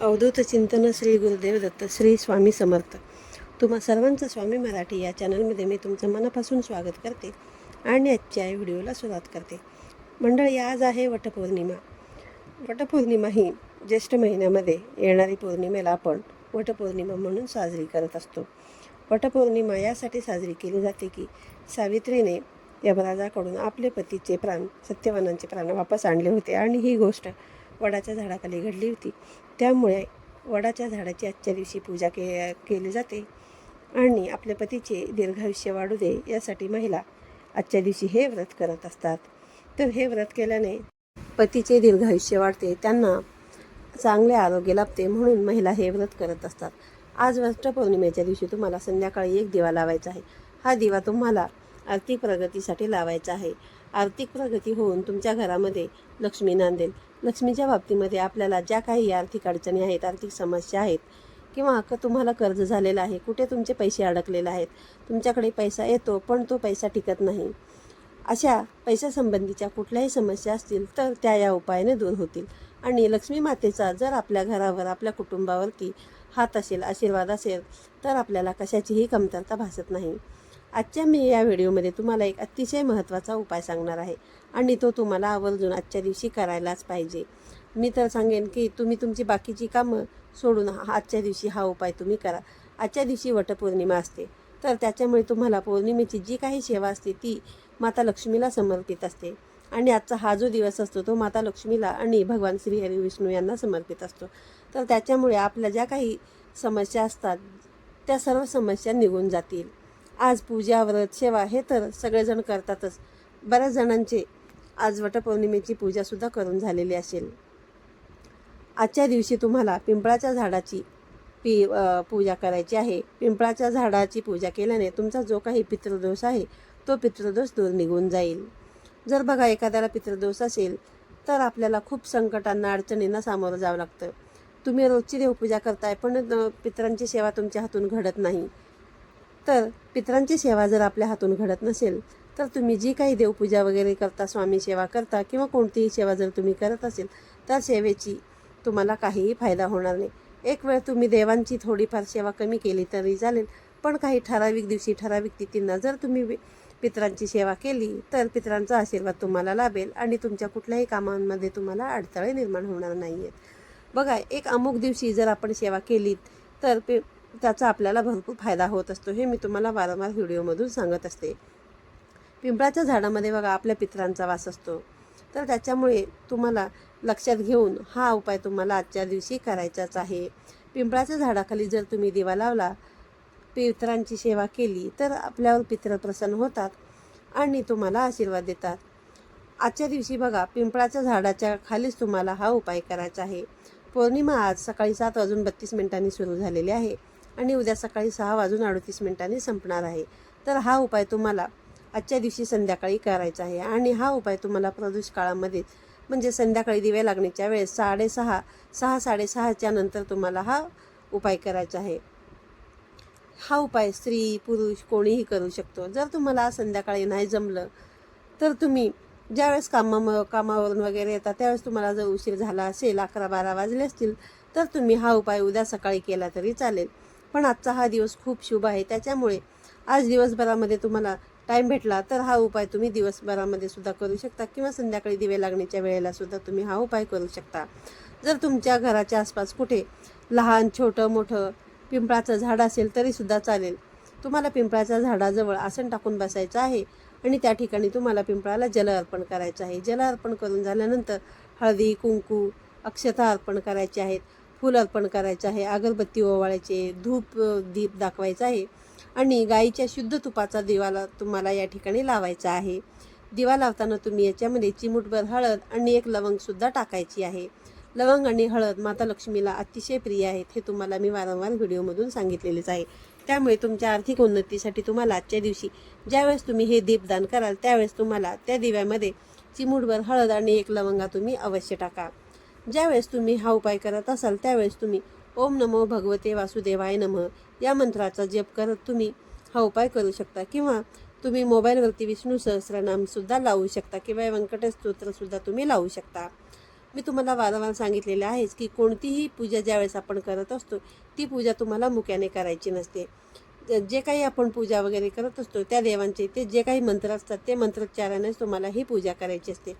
अवधूत चिंतन श्री गुरुदेव दत्त श्री स्वामी समर्थ. तुम्हा सर्वांचं स्वामी मराठी या चॅनलमध्ये मी तुमचं मनापासून स्वागत करते आणि आजच्या व्हिडिओला सुरुवात करते. मंडळी आज आहे वटपौर्णिमा. वटपौर्णिमा ही ज्येष्ठ महिन्यामध्ये येणारी पौर्णिमेला आपण वटपौर्णिमा म्हणून साजरी करत असतो. वटपौर्णिमा यासाठी साजरी केली जाते की सावित्रीने यमराजाकडून आपले पतीचे प्राण सत्यवानांचे प्राण वापस आणले होते आणि ही गोष्ट वडाच्या झाडाखाली घडली होती. त्यामुळे वडाच्या झाडाची आजच्या दिवशी पूजा के केली जाते आणि आपल्या पतीचे दीर्घायुष्य वाढू दे यासाठी महिला आजच्या दिवशी हे व्रत करत असतात. तर हे व्रत केल्याने पतीचे दीर्घायुष्य वाढते त्यांना चांगले आरोग्य लाभते म्हणून महिला हे व्रत करत असतात. आज वटपौर्णिमेच्या दिवशी तुम्हाला संध्याकाळी एक दिवा लावायचा आहे. हा दिवा तुम्हाला आर्थिक प्रगतीसाठी लावायचा आहे. आर्थिक प्रगती होऊन तुमच्या घरामध्ये लक्ष्मी नांदेल. लक्ष्मीच्या बाबतीमध्ये आपल्याला ज्या काही आर्थिक अडचणी आहेत आर्थिक समस्या आहेत किंवा क तुम्हाला कर्ज झालेलं आहे कुठे तुमचे पैसे अडकलेले आहेत तुमच्याकडे पैसा येतो पण तो पैसा टिकत नाही अशा पैशासंबंधीच्या कुठल्याही समस्या असतील तर त्या या उपायाने दूर होतील. आणि लक्ष्मी मातेचा जर आपल्या घरावर आपल्या कुटुंबावरती हात असेल आशीर्वाद असेल तर आपल्याला कशाचीही कमतरता भासत नाही. आजच्या मी या व्हिडिओमध्ये तुम्हाला एक अतिशय महत्त्वाचा उपाय सांगणार आहे आणि तो तुम्हाला आवर्जून आजच्या दिवशी करायलाच पाहिजे. मी तर सांगेन की तुम्ही तुमची बाकीची कामं सोडून आजच्या दिवशी हा उपाय तुम्ही करा. आजच्या दिवशी वटपौर्णिमा असते. तर त्याच्यामुळे तुम्हाला पौर्णिमेची जी काही सेवा असते ती माता लक्ष्मीला समर्पित असते. आणि आजचा हा जो दिवस असतो तो माता लक्ष्मीला आणि भगवान श्री हरी विष्णू यांना समर्पित असतो. तर त्याच्यामुळे आपल्या ज्या काही समस्या असतात त्या सर्व समस्या निघून जातील. आज पूजा व्रत सेवा हे तर सगळेजण करतातच. बऱ्याच जणांचे आज वटपौर्णिमेची पूजासुद्धा करून झालेली असेल. आजच्या दिवशी तुम्हाला पिंपळाच्या झाडाची पी पूजा करायची आहे. पिंपळाच्या झाडाची पूजा केल्याने तुमचा जो काही पितृदोष आहे तो पितृदोष दूर निघून जाईल. जर बघा एखाद्याला पितृदोष असेल तर आपल्याला खूप संकटांना अडचणींना सामोरं जावं लागतं. तुम्ही रोजची देवपूजा करताय पण पितरांची सेवा तुमच्या हातून घडत नाही. तर पितरांची सेवा जर आपल्या हातून घडत नसेल तर तुम्ही जी काही देवपूजा वगैरे करता स्वामी सेवा करता किंवा कोणतीही सेवा जर तुम्ही करत असेल तर सेवेची तुम्हाला काहीही फायदा होणार नाही. एक वेळ तुम्ही देवांची थोडीफार सेवा कमी केली तरी चालेल पण काही ठराविक दिवशी ठराविक तिथींना जर तुम्ही पितरांची सेवा केली तर पितरांचा आशीर्वाद तुम्हाला लाभेल आणि तुमच्या कुठल्याही कामांमध्ये तुम्हाला अडथळे निर्माण होणार नाही आहेत बघा एक अमुक दिवशी जर आपण सेवा केली तर पि त्याचा आपल्याला भरपूर फायदा होत असतो हे मी तुम्हाला वारंवार व्हिडिओमधून सांगत असते. पिंपळाच्या झाडामध्ये बघा आपल्या पितरांचा वास असतो. तर त्याच्यामुळे तुम्हाला लक्षात घेऊन हा उपाय तुम्हाला आजच्या दिवशी करायचाच आहे. पिंपळाच्या झाडाखाली जर तुम्ही दिवा लावला पित्रांची सेवा केली तर आपल्यावर पित्र प्रसन्न होतात आणि तुम्हाला आशीर्वाद देतात. आजच्या दिवशी बघा पिंपळाच्या झाडाच्या खालीच तुम्हाला हा उपाय करायचा आहे. पौर्णिमा आज सकाळी सात वाजून बत्तीस मिनिटांनी सुरू झालेली आहे. आणि उद्या सकाळी सहा वाजून अडतीस मिनिटांनी संपणार आहे. तर हा उपाय तुम्हाला आजच्या दिवशी संध्याकाळी करायचा आहे. आणि हा उपाय तुम्हाला प्रदूष काळामध्ये म्हणजे संध्याकाळी दिवे लागण्याच्या वेळेस साडेसहा सहा साडेसहाच्या नंतर तुम्हाला हा उपाय करायचा आहे. हा उपाय स्त्री पुरुष कोणीही करू शकतो. जर तुम्हाला संध्याकाळी नाही जमलं तर तुम्ही ज्यावेळेस कामा कामावरून वगैरे येतात त्यावेळेस तुम्हाला जर उशीर झाला असेल अकरा बारा वाजले असतील तर तुम्ही हा उपाय उद्या सकाळी केला तरी चालेल. पण आजचा हा दिवस खूप शुभ आहे. त्याच्यामुळे आज दिवसभरामध्ये तुम्हाला टाईम भेटला तर हा उपाय तुम्ही दिवसभरामध्ये सुद्धा करू शकता किंवा संध्याकाळी दिवे लागण्याच्या वेळेला सुद्धा तुम्ही हा उपाय करू शकता. जर तुमच्या घराच्या आसपास कुठे लहान छोटं मोठं पिंपळाचं झाड असेल तरीसुद्धा चालेल. तुम्हाला पिंपळाच्या झाडाजवळ आसन टाकून बसायचं आहे आणि त्या ठिकाणी तुम्हाला पिंपळाला जल अर्पण करायचं आहे. जल अर्पण करून झाल्यानंतर हळदी कुंकू अक्षता अर्पण करायचे आहेत. फूल अर्पण करायचं आहे अगरबत्ती ओवाळायचे धूप दीप दाखवायचा आहे आणि गाईच्या शुद्ध तुपाचा दिवाला तुम्हाला या ठिकाणी लावायचा आहे. दिवा लावताना तुम्ही याच्यामध्ये चिमूटभर हळद आणि एक लवंगसुद्धा टाकायची आहे. लवंग आणि हळद माता लक्ष्मीला अतिशय प्रिय आहेत हे तुम्हाला मी वारंवार व्हिडिओमधून सांगितलेलेच आहे. त्यामुळे तुमच्या आर्थिक उन्नतीसाठी तुम्हाला आजच्या दिवशी ज्यावेळेस तुम्ही हे दीपदान कराल त्यावेळेस तुम्हाला त्या दिव्यामध्ये चिमूटभर हळद आणि एक लवंगा तुम्ही अवश्य टाका. ज्यावेळेस तुम्ही हा उपाय करत असाल त्यावेळेस तुम्ही ओम नमो भगवते वासुदेवाय नमः या मंत्राचा जप करत तुम्ही हा उपाय करू शकता. किंवा तुम्ही मोबाईलवरती विष्णू सहस्रनामसुद्धा लावू शकता किंवा व्यंकटेश स्तोत्रसुद्धा तुम्ही लावू शकता. मी तुम्हाला वारंवार सांगितलेलं आहेच की कोणतीही पूजा ज्यावेळेस आपण करत असतो ती पूजा तुम्हाला मुक्याने करायची नसते. ज- जे काही आपण पूजा वगैरे करत असतो त्या देवांचे ते जे काही मंत्र असतात ते मंत्रोच्चारानेच तुम्हाला ही पूजा करायची असते.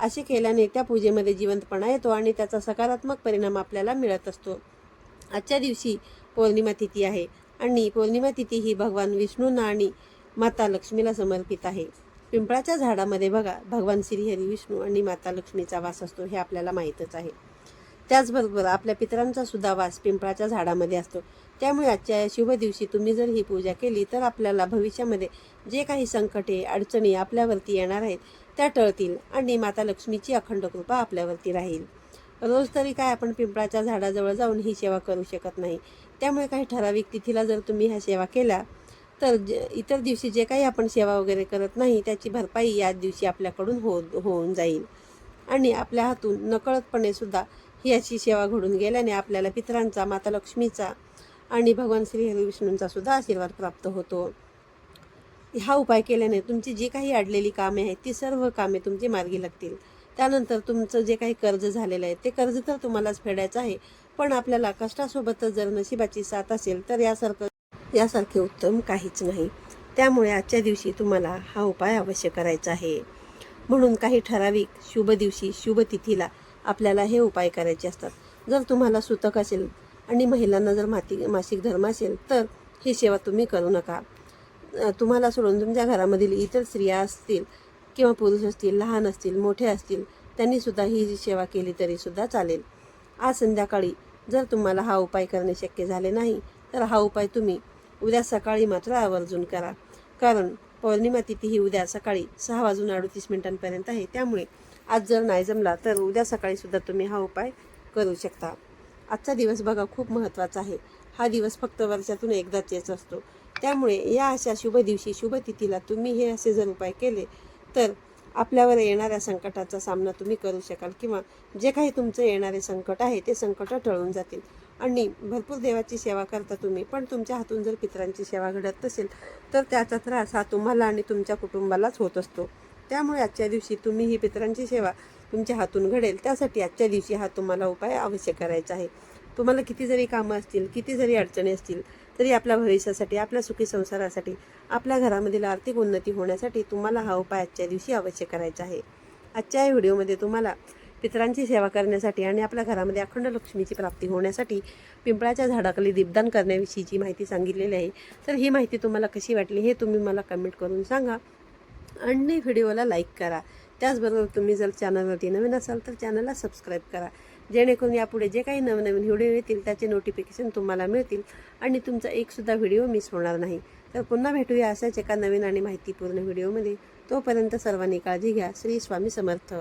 असे केल्याने त्या पूजेमध्ये जिवंतपणा येतो आणि त्याचा सकारात्मक परिणाम आपल्याला मिळत असतो. आजच्या दिवशी पौर्णिमा तिथी आहे आणि पौर्णिमा तिथी ही भगवान विष्णूंना आणि माता लक्ष्मीला समर्पित आहे. पिंपळाच्या झाडामध्ये बघा भगवान श्रीहरी विष्णू आणि माता लक्ष्मीचा वास असतो हे आपल्याला माहीतच आहे. त्याचबरोबर आपल्या पितरांचा सुद्धा वास पिंपळाच्या झाडामध्ये असतो. त्यामुळे आजच्या या शुभ दिवशी तुम्ही जर ही पूजा केली तर आपल्याला भविष्यामध्ये जे काही संकटे अडचणी आपल्यावरती येणार आहेत त्या टळतील आणि माता लक्ष्मीची अखंड कृपा आपल्यावरती राहील. रोज तरी काय आपण पिंपळाच्या झाडाजवळ जाऊन ही सेवा करू शकत नाही. त्यामुळे काही ठराविक तिथीला जर तुम्ही ह्या सेवा केल्या तर ज इतर दिवशी जे काही आपण सेवा वगैरे करत नाही त्याची भरपाई याच दिवशी आपल्याकडून हो होऊन जाईल. आणि आपल्या हातून नकळतपणे सुद्धा ही अशी सेवा घडून गेल्याने आपल्याला पितरांचा माता लक्ष्मीचा आणि भगवान श्री हरिविष्णूंचा सुद्धा आशीर्वाद प्राप्त होतो. हा उपाय केल्याने तुमची जी काही अडलेली कामे आहेत ती सर्व कामे तुमची मार्गी लागतील. त्यानंतर तुमचं जे काही कर्ज झालेलं आहे ते कर्ज तर तुम्हालाच फेडायचं आहे. पण आपल्याला कष्टासोबतच जर नशिबाची साथ असेल तर यासारखं यासारखे उत्तम काहीच नाही. त्यामुळे आजच्या दिवशी तुम्हाला हा उपाय अवश्य करायचा आहे. म्हणून काही ठराविक शुभ दिवशी शुभ तिथीला आपल्याला हे उपाय करायचे असतात. जर तुम्हाला सुतक असेल आणि महिलांना जर माती मासिक धर्म असेल तर ही सेवा तुम्ही करू नका. तुम्हाला सोडून तुमच्या घरामधील इतर स्त्रिया असतील किंवा पुरुष असतील लहान असतील मोठे असतील त्यांनीसुद्धा ही सेवा केली तरीसुद्धा चालेल. आज संध्याकाळी जर तुम्हाला हा उपाय करणे शक्य झाले नाही तर हा उपाय तुम्ही उद्या सकाळी मात्र आवर्जून करा. कारण पौर्णिमा तिथी ही उद्या सकाळी सहा वाजून अडतीस मिनिटांपर्यंत आहे. त्यामुळे आज जर नाही जमला तर उद्या सकाळीसुद्धा तुम्ही हा उपाय करू शकता. आजचा दिवस बघा खूप महत्त्वाचा आहे. हा दिवस फक्त वर्षातून एकदाच येत असतो. त्यामुळे या अशा शुभ दिवशी शुभ तिथीला तुम्ही हे असे जर उपाय केले तर आपल्यावर येणाऱ्या संकटाचा सामना तुम्ही करू शकाल किंवा जे काही तुमचं येणारे संकट आहे ते संकट टळून जातील. आणि भरपूर देवाची सेवा करता तुम्ही पण तुमच्या हातून जर पितरांची सेवा घडत नसेल तर त्याचा त्रास हा तुम्हाला आणि तुमच्या कुटुंबालाच होत असतो. त्यामुळे आजच्या दिवशी तुम्ही ही पितरांची सेवा तुमच्या हातून घडेल. त्यासाठी आजच्या दिवशी हा तुम्हाला उपाय अवश्य करायचा आहे. तुम्हाला किती जरी कामं असतील किती जरी अडचणी असतील तरी आपल्या भविष्यासाठी आपल्या सुखी संसारासाठी आपल्या घरामधील आर्थिक उन्नती होण्यासाठी तुम्हाला हा उपाय आजच्या दिवशी अवश्य करायचा आहे. आजच्या या व्हिडिओमध्ये तुम्हाला पितरांची सेवा करण्यासाठी आणि आपल्या घरामध्ये अखंड लक्ष्मीची प्राप्ती होण्यासाठी पिंपळाच्या झाडाखाली दीपदान करण्याविषयीची माहिती सांगितलेली आहे तर ही माहिती तुम्हाला कशी वाटली हे तुम्ही मला कमेंट करून सांगा. आणि व्हिडिओला लाईक करा. त्याचबरोबर तुम्ही जर चॅनलवरती नवीन असाल तर चॅनलला सबस्क्राईब करा. जेणेकरून यापुढे जे काही नवनवीन व्हिडिओ येतील त्याचे नोटिफिकेशन तुम्हाला मिळतील आणि तुमचा एकसुद्धा व्हिडिओ मिस होणार नाही. तर पुन्हा भेटूया अशाच एका नवीन आणि माहितीपूर्ण व्हिडिओमध्ये. तोपर्यंत सर्वांनी काळजी घ्या. श्री स्वामी समर्थ.